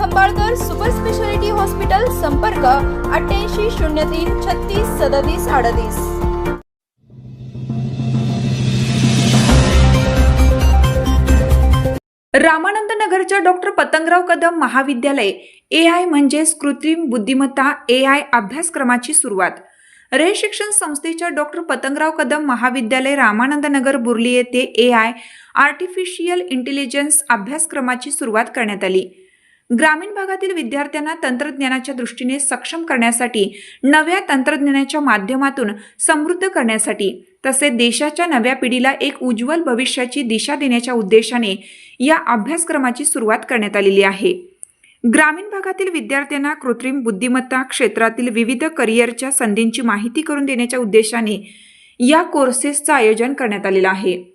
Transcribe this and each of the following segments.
Khambalkar super speciality hospital संपर्क अठ्ठ्याऐंशी शून्य तीन छत्तीस सदतीस अडतीस. रामानंद नगरच्या डॉक्टर पतंगराव कदम महाविद्यालय ए आय म्हणजेच कृत्रिम बुद्धिमत्ता ए आय अभ्यासक्रमाची सुरुवात. रे शिक्षण संस्थेच्या डॉक्टर पतंगराव कदम महाविद्यालय रामानंद नगर बुर्ली येथे ए आय आर्टिफिशियल इंटेलिजन्स अभ्यासक्रमाची सुरुवात करण्यात आली. ग्रामीण भागातील विद्यार्थ्यांना तंत्रज्ञानाच्या दृष्टीने सक्षम करण्यासाठी नव्या तंत्रज्ञानाच्या माध्यमातून समृद्ध करण्यासाठी तसेच देशाच्या नव्या पिढीला एक उज्ज्वल भविष्याची दिशा देण्याच्या उद्देशाने या अभ्यासक्रमाची सुरुवात करण्यात आलेली आहे. ग्रामीण भागातील विद्यार्थ्यांना कृत्रिम बुद्धिमत्ता क्षेत्रातील विविध करिअरच्या संधींची माहिती करून देण्याच्या उद्देशाने या कोर्सेसचं आयोजन करण्यात आलेलं आहे.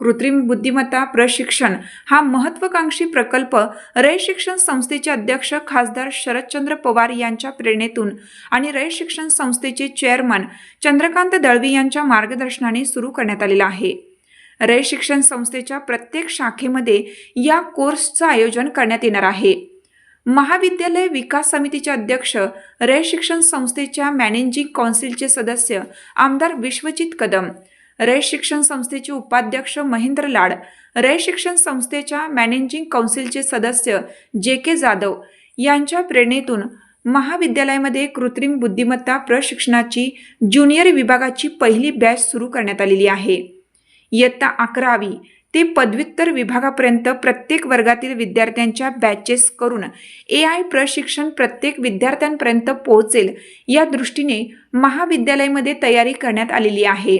कृत्रिम बुद्धिमत्ता प्रशिक्षण हा महत्वाकांक्षी प्रकल्प रय शिक्षण संस्थेचे अध्यक्ष खासदार शरदचंद्र पवार यांच्या प्रेरणेतून आणि रय शिक्षण संस्थेचे चेअरमन चंद्रकांत दळवी यांच्या मार्गदर्शनाने सुरू करण्यात आलेला आहे. रय शिक्षण संस्थेच्या प्रत्येक शाखेमध्ये या कोर्सचं आयोजन करण्यात येणार आहे. महाविद्यालय विकास समितीचे अध्यक्ष रय शिक्षण संस्थेच्या मॅनेजिंग कौन्सिलचे सदस्य आमदार विश्वजित कदम रय शिक्षण संस्थेचे उपाध्यक्ष महेंद्र लाड रय शिक्षण संस्थेच्या मॅनेजिंग कौन्सिलचे सदस्य जे के जाधव यांच्या प्रेरणेतून महाविद्यालयामध्ये कृत्रिम बुद्धिमत्ता प्रशिक्षणाची ज्युनियर विभागाची पहिली बॅच सुरू करण्यात आलेली आहे. इयत्ता अकरावी ते पदव्युत्तर विभागापर्यंत प्रत्येक वर्गातील विद्यार्थ्यांच्या बॅचेस करून ए आय प्रशिक्षण प्रत्येक विद्यार्थ्यांपर्यंत पोहोचेल या दृष्टीने महाविद्यालयामध्ये तयारी करण्यात आलेली आहे.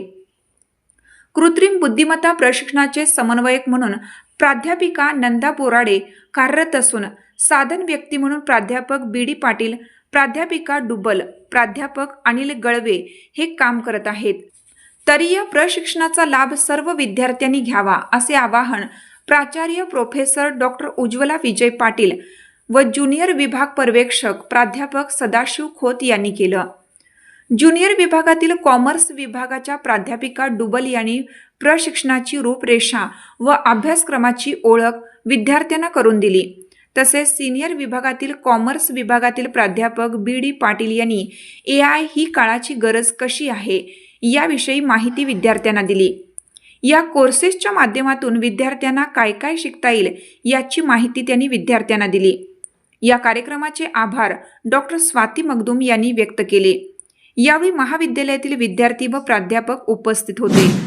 कृत्रिम बुद्धिमत्ता प्रशिक्षणाचे समन्वयक म्हणून प्राध्यापिका नंदा बोराडे कार्यरत असून साधन व्यक्ती म्हणून प्राध्यापक बी डी पाटील प्राध्यापिका डुबल प्राध्यापक अनिल गळवे हे काम करत आहेत. तरीय प्रशिक्षणाचा लाभ सर्व विद्यार्थ्यांनी घ्यावा असे आवाहन प्राचार्य प्रोफेसर डॉक्टर उज्ज्वला विजय पाटील व ज्युनियर विभाग पर्यवेक्षक प्राध्यापक सदाशिव खोत यांनी केलं. ज्युनियर विभागातील कॉमर्स विभागाच्या प्राध्यापिका डुबल यांनी प्रशिक्षणाची रूपरेषा व अभ्यासक्रमाची ओळख विद्यार्थ्यांना करून दिली. तसेच सिनियर विभागातील कॉमर्स विभागातील प्राध्यापक बी डी पाटील यांनी ए आय ही काळाची गरज कशी आहे याविषयी माहिती विद्यार्थ्यांना दिली. या कोर्सेसच्या माध्यमातून विद्यार्थ्यांना काय काय शिकता येईल याची माहिती त्यांनी विद्यार्थ्यांना दिली. या कार्यक्रमाचे आभार डॉक्टर स्वाती मगदूम यांनी व्यक्त केले. यावेळी महाविद्यालयातील विद्यार्थी व प्राध्यापक उपस्थित होते.